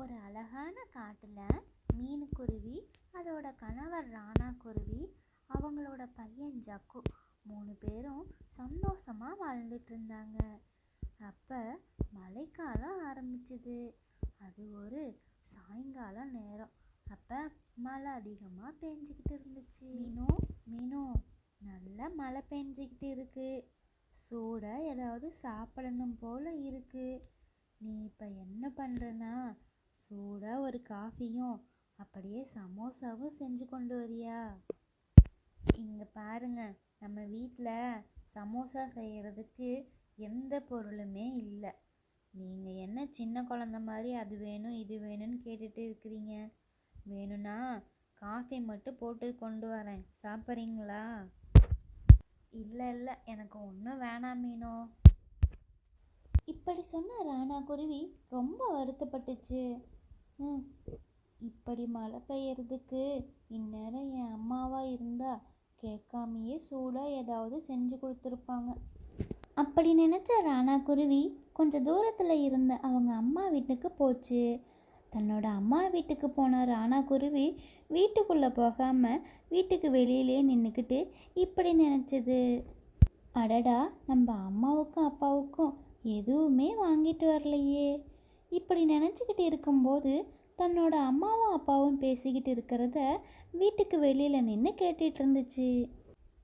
ஒரு அழகான காட்டில் மீனுக்குருவி அதோட கணவர் ராணா குருவி அவங்களோட பையன் ஜக்கு மூணு பேரும் சந்தோஷமாக வாழ்ந்துட்டு இருந்தாங்க. அப்போ மழைக்காலம் ஆரம்பிச்சுது. அது ஒரு சாயங்காலம் நேரம். அப்போ மழை அதிகமாக பெஞ்சிக்கிட்டு இருந்துச்சு. மீனு? மீனு நல்ல மழை பெஞ்சிக்கிட்டு இருக்கு. சூடாக ஏதாவது சாப்பிடணும் போல இருக்கு. நீ இப்போ என்ன பண்ணுறனா சூடாக ஒரு காஃபியும் அப்படியே சமோசாவும் செஞ்சு கொண்டு வரியா? இங்கே பாருங்க நம்ம வீட்டில் சமோசா செய்கிறதுக்கு எந்த பொருளுமே இல்லை. நீங்கள் என்ன சின்ன குழந்த மாதிரி அது வேணும் இது வேணும்னு கேட்டுட்டு இருக்கிறீங்க? வேணும்னா காஃபி மட்டும் போட்டு கொண்டு வரேன். சாப்பிட்றீங்களா? இல்லை இல்லை எனக்கு ஒன்றும் வேணாம் மீனோ. இப்படி சொன்ன ராணா குருவி ரொம்ப வருத்தப்பட்டுச்சு. ம். இப்படி மழை பெய்யறதுக்கு இந்நேரம் என் அம்மாவா இருந்தா கேட்காமையே சூடாக ஏதாவது செஞ்சு கொடுத்துருப்பாங்க. அப்படி நினச்ச ராணா குருவி கொஞ்சம் தூரத்தில் இருந்த அவங்க அம்மா வீட்டுக்கு போச்சு. தன்னோட அம்மா வீட்டுக்கு போன ராணா குருவி வீட்டுக்குள்ளே போகாமல் வீட்டுக்கு வெளியிலே நின்றுக்கிட்டு இப்படி நினச்சது. அடடா நம்ம அம்மாவுக்கும் அப்பாவுக்கும் எதுவுமே வாங்கிட்டு வரலையே. இப்படி நினச்சிக்கிட்டு இருக்கும்போது தன்னோட அம்மாவும் அப்பாவும் பேசிக்கிட்டு இருக்கிறத வீட்டுக்கு வெளியில் நின்று கேட்டுட்டு இருந்துச்சு.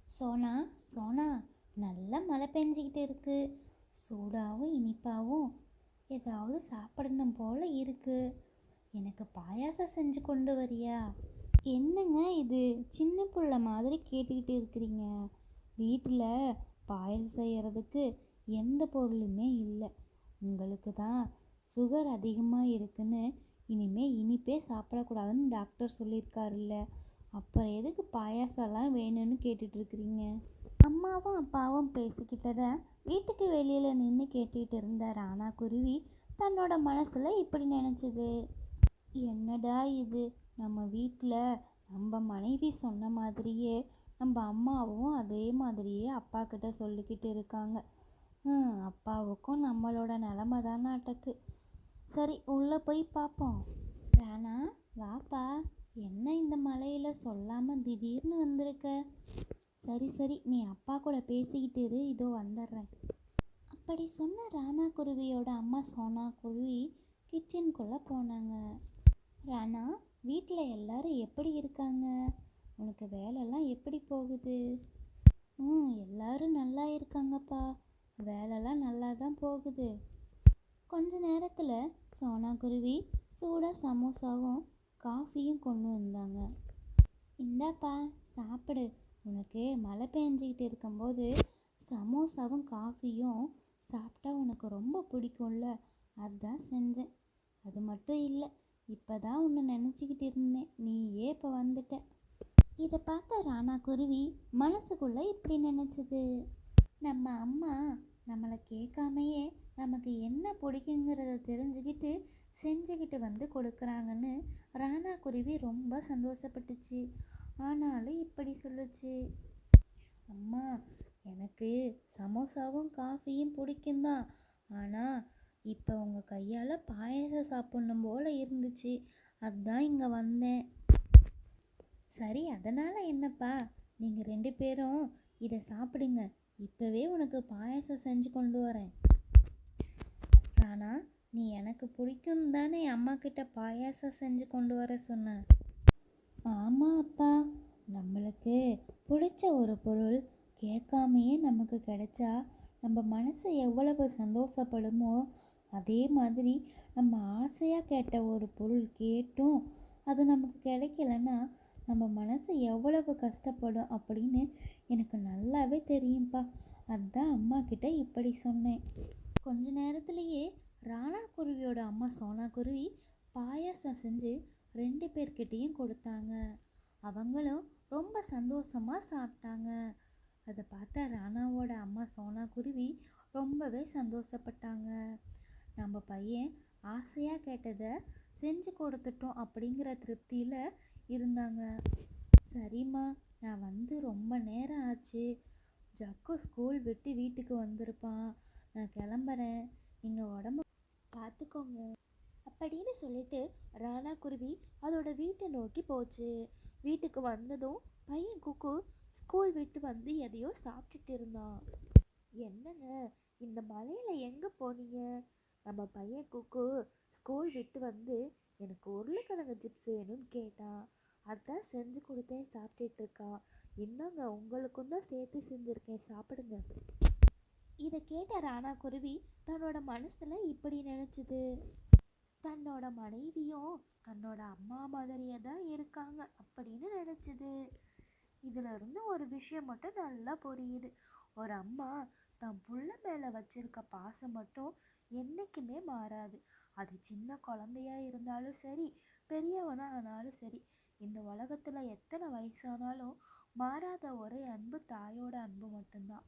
சோனா சோனா நல்ல மழை பெஞ்சிக்கிட்டு இருக்கு. சூடாகவும் இனிப்பாகவும் ஏதாவது சாப்பிடணும் போல் இருக்குது எனக்கு பாயாசம் செஞ்சு கொண்டு வரியா? என்னங்க இது? சின்ன புள்ள மாதிரி கேட்டுக்கிட்டு இருக்கிறீங்க. வீட்டில் பாயாசம் செய்கிறதுக்கு எந்த பொருளுமே இல்லை. உங்களுக்கு தான் சுகர் அதிகமாக இருக்குன்னு இனிமே இனிப்பே சாப்பிடக்கூடாதுன்னு டாக்டர் சொல்லியிருக்காருல்ல. அப்புறம் எதுக்கு பாயாசம்லாம் வேணும்னு கேட்டுட்டு இருக்கிறீங்க அம்மாவும் அப்பாவும் பேசிக்கிட்டத வீட்டுக்கு வெளியில் நின்று கேட்டுக்கிட்டு இருந்த ராணா குருவி தன்னோட மனசில் இப்படி நினச்சது. என்னடா இது? நம்ம வீட்டில் நம்ம மனைவி சொன்ன மாதிரியே நம்ம அம்மாவும் அதே மாதிரியே அப்பா கிட்ட சொல்லிக்கிட்டு இருக்காங்க. அப்பாவுக்கும் நம்மளோட நிலமை தான் நாட்டுக்கு சரி உள்ளே போய் பார்ப்போம் ராணா வாப்பா என்ன இந்த மலையில் சொல்லாமல் திடீர்னு வந்திருக்க? சரி சரி நீ அப்பா கூட பேசிக்கிட்டு இரு இதோ வந்துடுறேன். அப்படி சொன்ன ராணா குருவியோட அம்மா சோனா குருவி கிச்சனுக்குள்ளே போனாங்க. ராணா வீட்டில் எல்லாரும் எப்படி இருக்காங்க? உனக்கு வேலைலாம் எப்படி போகுது? ம் எல்லாரும் நல்லா இருக்காங்கப்பா. வேலைலாம் நல்லா தான் போகுது. கொஞ்ச நேரத்தில் சோனா குருவி சூடாக சமோசாவும் காஃபியும் கொண்டு வந்தாங்க. இந்தாப்பா சாப்பிடு. உனக்கு மழை பெஞ்சிக்கிட்டு இருக்கும்போது சமோசாவும் காஃபியும் சாப்பிட்டா உனக்கு ரொம்ப பிடிக்கும்ல. அதான் செஞ்சேன். அது மட்டும் இல்லை இப்போ தான் உன்னை நினச்சிக்கிட்டு இருந்தேன். நீயே இப்போ வந்துட்ட. இதை பார்த்த ராணா குருவி மனசுக்குள்ளே இப்படி நினச்சது. நம்ம அம்மா நம்மளை கேட்காமையே நமக்கு என்ன பிடிக்குங்கிறத தெரிஞ்சுக்கிட்டு செஞ்சுக்கிட்டு வந்து கொடுக்குறாங்கன்னு ராணா குருவி ரொம்ப சந்தோஷப்பட்டுச்சு. ஆனாலும் இப்படி சொல்லுச்சு. அம்மா எனக்கு சமோசாவும் காஃபியும் பிடிக்கும்தான். ஆனால் இப்போ உங்கள் கையால் பாயாசம் சாப்பிட்ணும் போல் இருந்துச்சு. அதுதான் இங்கே வந்தேன். சரி அதனால் என்னப்பா? நீங்கள் ரெண்டு பேரும் இதை சாப்பிடுங்க. இப்போவே உனக்கு பாயாசம் செஞ்சு கொண்டு வரேன். ராணா நீ எனக்கு பிடிக்கும் தானே அம்மா கிட்ட பாயாசம் செஞ்சு கொண்டு வர சொன்ன? ஆமாம் அப்பா. நம்மளுக்கு பிடிச்ச ஒரு பொருள் கேட்காமையே நமக்கு கிடைச்சா நம்ம மனசு எவ்வளவு சந்தோஷப்படுமோ அதே மாதிரி நம்ம ஆசையாக கேட்ட ஒரு பொருள் கேட்டும். அது நமக்கு கிடைக்கலன்னா நம்ம மனசு எவ்வளவு கஷ்டப்படும் அப்படின்னு எனக்கு நல்லாவே தெரியும்ப்பா அதான் அம்மா கிட்ட இப்படி சொன்னேன். கொஞ்ச நேரத்திலேயே ராணா குருவியோட அம்மா சோனா குருவி பாயாசம் செஞ்சு ரெண்டு பேர்கிட்டேயும் கொடுத்தாங்க. அவங்களும் ரொம்ப சந்தோஷமாக சாப்பிட்டாங்க. அதை பார்த்த ராணாவோட அம்மா சோனா குருவி ரொம்பவே சந்தோஷப்பட்டாங்க. நம்ம பையன் ஆசையாக கேட்டதை செஞ்சு கொடுத்துட்டோம் அப்படிங்கிற திருப்தியில் இருந்தாங்க. சரிம்மா நான் வந்து ரொம்ப நேரம் ஆச்சு. ஜக்கு ஸ்கூல் விட்டு வீட்டுக்கு வந்திருப்பான். நான் கிளம்புறேன். நீங்கள் உடம்பு பார்த்துக்கோங்க அப்படின்னு சொல்லிட்டு ராணா குருவி அதோட வீட்டை நோக்கி போச்சு. வீட்டுக்கு வந்ததும் பையன் குக்கு ஸ்கூல் விட்டு வந்து எதையோ சாப்பிட்டுட்டு இருந்தான். என்னங்க இந்த மலையில் எங்கே போனீங்க? நம்ம பையன் குக்கு ஸ்கூல் விட்டு வந்து எனக்கு உருளைக்கிழங்கு சிப்ஸ் வேணும்னு கேட்டான். அதான் செஞ்சு கொடுத்தேன் சாப்பிட்டுட்டு இருக்கான். என்னங்க உங்களுக்கும் தான் சேர்த்து செஞ்சுருக்கேன் சாப்பிடுங்க. இதை கேட்ட ராணா குருவி தன்னோட மனசுல இப்படி நினச்சிது. தன்னோட மனைவியும் தன்னோட அம்மா மாதிரியே தான் இருக்காங்க அப்படின்னு நினச்சிது. இதுல இருந்து ஒரு விஷயம் மட்டும் நல்லா புரியுது. ஒரு அம்மா தன் புள்ள மேல வச்சிருக்க பாசம் மட்டும் என்னைக்குமே மாறாது. அது சின்ன குழந்தையா இருந்தாலும் சரி பெரியவனா ஆனாலும் சரி இந்த உலகத்துல எத்தனை வயசானாலும் மாறாத ஒரே அன்பு தாயோட அன்பு மட்டும்தான்.